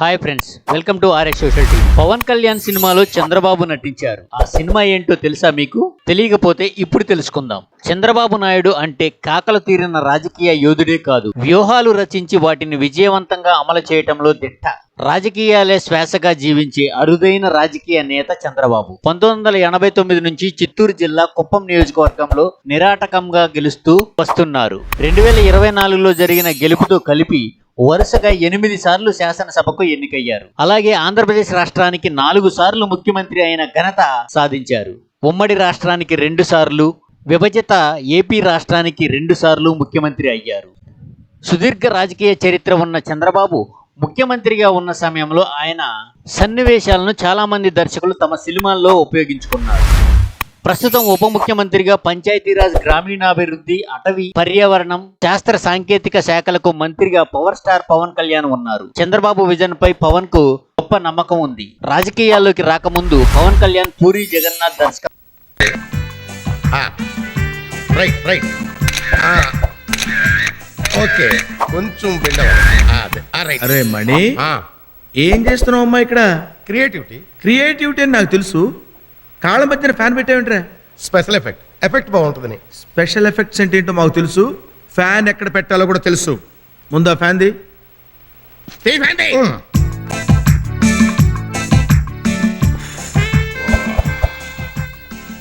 Hi friends welcome to RS social TV. Pawan Kalyan సినిమాలో చంద్రబాబు నటించారు. ఆ సినిమా ఏంటో తెలుసా మీకు? తెలియకపోతే ఇప్పుడు తెలుసుకుందాం. చంద్రబాబు నాయుడు అంటే కాకలు తీరిన రాజకీయ యోధుడే కాదు. వ్యూహాలు రచించి వాటిని విజయవంతంగా అమలు చేయటంలో దిట్ట. రాజకీయాలే శ్వాసగా జీవించే అరుదైన రాజకీయ నేత చంద్రబాబు. పంతొమ్మిది వందల ఎనభై తొమ్మిది నుంచి చిత్తూరు జిల్లా కుప్పం నియోజకవర్గంలో నిరాటకంగా గెలుస్తూ వస్తున్నారు. రెండు వేల ఇరవై నాలుగులో జరిగిన గెలుపుతో కలిపి వరుసగా ఎనిమిది సార్లు శాసనసభకు ఎన్నికయ్యారు. అలాగే ఆంధ్రప్రదేశ్ రాష్ట్రానికి నాలుగు సార్లు ముఖ్యమంత్రి అయిన ఘనత సాధించారు. ఉమ్మడి రాష్ట్రానికి రెండు సార్లు విభజిత ఏపీ రాష్ట్రానికి రెండు సార్లు ముఖ్యమంత్రి అయ్యారు. సుదీర్ఘ రాజకీయ చరిత్ర ఉన్న చంద్రబాబు ముఖ్యమంత్రిగా ఉన్న సమయంలో ఆయన సన్నివేశాలను చాలామంది దర్శకులు తమ సినిమాల్లో ఉపయోగించుకున్నారు. ప్రస్తుతం ఉప ముఖ్యమంత్రిగా పంచాయతీరాజ్ గ్రామీణాభివృద్ధి అటవీ పర్యావరణం శాస్త్ర సాంకేతిక శాఖలకు మంత్రిగా పవర్ స్టార్ పవన్ కళ్యాణ్ ఉన్నారు. చంద్రబాబు విజన్ పై పవన్కు గొప్ప నమ్మకం ఉంది. రాజకీయాల్లోకి రాకముందు పవన్ కళ్యాణ్ పూరి జగన్నాథ్ దర్శక రైట్ రైట్. ఓకే. కొంచెం అరే మణి ఆ, ఏం చేస్తున్నావు అమ్మా ఇక్కడ? క్రియేటివిటీ. క్రియేటివిటీ అని నాకు తెలుసు. కాళ్ళ మధ్యన ఫ్యాన్ పెట్టావేంట్రా? స్పెషల్ ఎఫెక్ట్ ఎఫెక్ట్ బాగుంటుందని. స్పెషల్ ఎఫెక్ట్స్ అంటే ఏంటో మాకు తెలుసు. ఫ్యాన్ ఎక్కడ పెట్టాలో కూడా తెలుసు. ముందు ఆ ఫ్యాన్ది.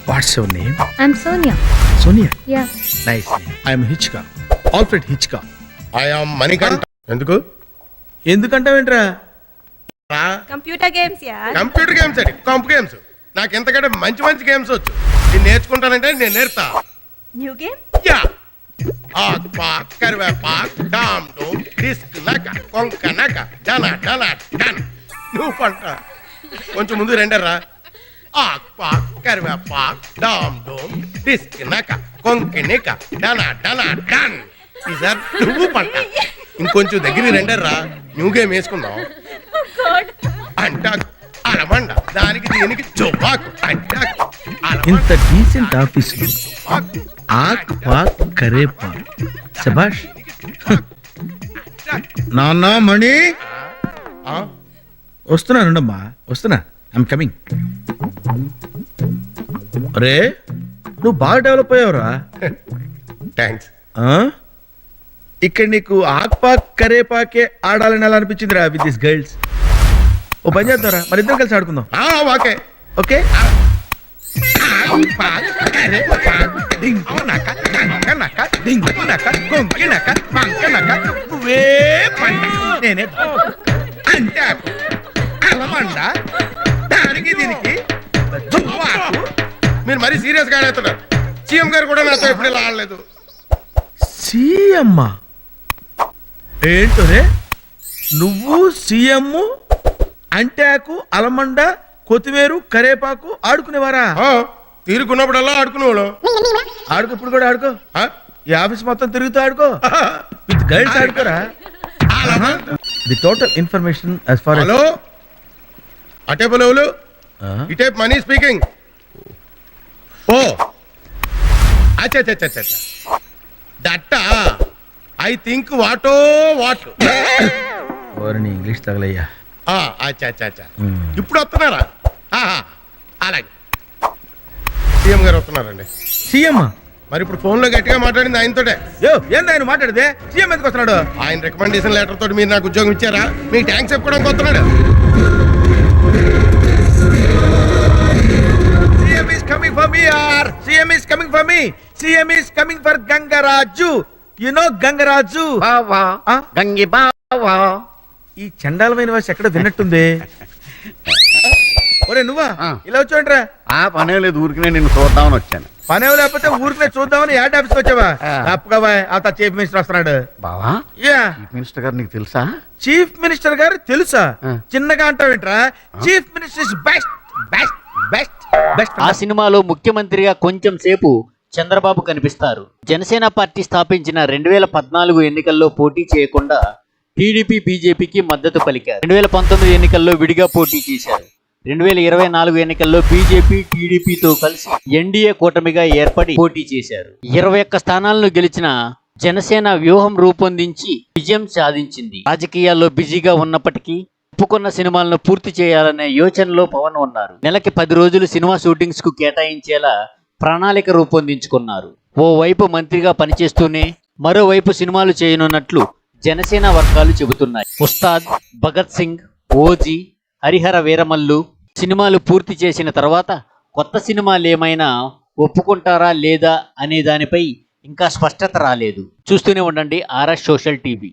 What's your name I'm Sonia. Sonia Yeah. Nice I'm Hitchcock Alfred Hitchcock am Manikanta ఎందుకు? ఎందుకంటావేంట్రా? Computer games yeah computer games అండి. కంప్ గేమ్స్ నాకు ఎంతకంటే మంచి మంచి గేమ్స్ వచ్చు. నేను నేర్చుకుంటానంటే నేను నేర్తా న్యూ గేమ్ యా. ఆక్ పాక్ కరివేపాక్ డామ్ డూమ్ డిస్క్ నక కొంక నక డన డన డన్ నువ్వు పంట. కొంచెం ముందు రెండర్రా ఆక్ పాక్ కరివేపాక్ డామ్ డూమ్ డిస్క్ నక కొంక నిక డన డన డన్ ఈసారి నువ్వు పంట. ఇంకొంచెం దగ్గర రెండర్రా న్యూ గేమ్ వేసుకుందాం. అంట దానికి దీనికి ఇంత డీసెంట్ ఆఫీస్ ఆక్ పాక్ కరే పాక్ శబాష్ నాన్న మణి. వస్తున్నానుండమ్మా వస్తున్నా ఐమ్ కమింగ్ రే నువ్వు బాగా డెవలప్ అయ్యావురా. థ్యాంక్స్ ఆ? ఇక్కడ నీకు ఆక్ పాక్ కరే పాకే ఆడాలని ఎలా అనిపించిందిరా విత్ దిస్ గర్ల్స్ ఓ పని చేద్దాంరా. మరి ఇద్దరం కలిసి ఆడుకుందాం. ఓకే. ఓకే? నువ్వే పంట నేనే అంటే అలమండ దానికి దీనికి జువ్వాకు. మీరు మరీ సీరియస్గా ఆడుతున్నారు సీఎం గారు కూడా నాతో ఎప్పుడు ఇలా ఆడలేదు. సీఎం ఏంటోరే? నువ్వు సీఎం అంటాకు అలమండ కొత్తిమీరు కరేపాకు ఆడుకునేవారా? ఆ, తీరుకున్నప్పుడల్లా ఆడుకునేవాళ్ళం. ఆడుకో ఇప్పుడు కూడా ఆడుకో. ఆ? ఈ ఆఫీస్ మొత్తం తిరుగుతూ ఆడుకో. విత్ గర్ల్స్ ఆడుకోరా? Allamanda. The total information far as hello? అటే బులవులు ఇటే మనీ స్పీకింగ్. ఓ. అచ్చా అచ్చా అచ్చా that I think what what. ఓరని English తగలయ్యా. అచ్చా అచ్చా అచ్చా. ఇప్పుడు వస్తున్నారా? ఆహా, అలాగే. సీఎం గారు వస్తున్నారండి. సీఎం? మరి ఇప్పుడు ఫోన్లో గట్టిగా మాట్లాడింది ఆయనతోటే. ఏంది ఆయన మాట్లాడితే సీఎం ఎందుకు వస్తున్నాడు? ఆయన రికమెండేషన్ లెటర్ తోటి మీరు నాకు ఉద్యోగం ఇచ్చారా? మీకు థ్యాంక్స్ చెప్పుకోవడానికి వస్తున్నాడు. CM is coming for me or CM is coming for me CM is coming for Gangaraju. You know Gangaraju? ఆ? గంగి బావా. ఈ చండాలమైన వాసి ఎక్కడ విన్నట్టుంది? ఒరే నువ్వా. ఇలా వచ్చాంట్రా ఆ పనే లేదు ఊరికినే నిన్ను చూద్దామని వచ్చాను. పనే లేకపోతే ఊరికే చూద్దామని యాడ్ ఆఫీస్కి వచ్చావా? ఆ. తప్పగా అంత చీఫ్ మినిస్టర్ వస్తున్నాడు. బావా? యా. చీఫ్ మినిస్టర్ గారు నీకు తెలుసా? చీఫ్ మినిస్టర్ గారు తెలుసా. చిన్నగా అంటావేంట్రా? Chief minister is best best best best ఆ సినిమాలో ముఖ్యమంత్రిగా కొంచెం సేపు చంద్రబాబు కనిపిస్తారు. జనసేన పార్టీ స్థాపించిన రెండు వేల పద్నాలుగు ఎన్నికల్లో పోటీ చేయకుండా టీడీపీ బీజేపీకి మద్దతు పలికారు. రెండు వేల పంతొమ్మిది ఎన్నికల్లో విడిగా పోటీ చేశారు. రెండు వేల ఇరవై నాలుగు ఎన్నికల్లో బీజేపీ టీడీపీతో కలిసి ఎన్డీఏ కూటమిగా ఏర్పడి పోటీ చేశారు. ఇరవై ఒక్క స్థానాలను గెలిచిన జనసేన వ్యూహం రూపొందించి విజయం సాధించింది. రాజకీయాల్లో బిజీగా ఉన్నప్పటికీ ఒప్పుకున్న సినిమాలను పూర్తి చేయాలనే యోచనలో పవన్ ఉన్నారు. నెలకి పది రోజులు సినిమా షూటింగ్స్కు కేటాయించేలా ప్రణాళిక రూపొందించుకున్నారు. ఓవైపు మంత్రిగా పనిచేస్తూనే మరోవైపు సినిమాలు చేయనున్నట్లు జనసేన వర్గాలు చెబుతున్నాయి. ఉస్తాద్ భగత్ సింగ్ ఓజీ హరిహర వీరమల్లు సినిమాలు పూర్తి చేసిన తర్వాత కొత్త సినిమాలు ఏమైనా ఒప్పుకుంటారా లేదా అనే దానిపై ఇంకా స్పష్టత రాలేదు. చూస్తూనే ఉండండి ఆర్ఎస్ సోషల్ టీవీ.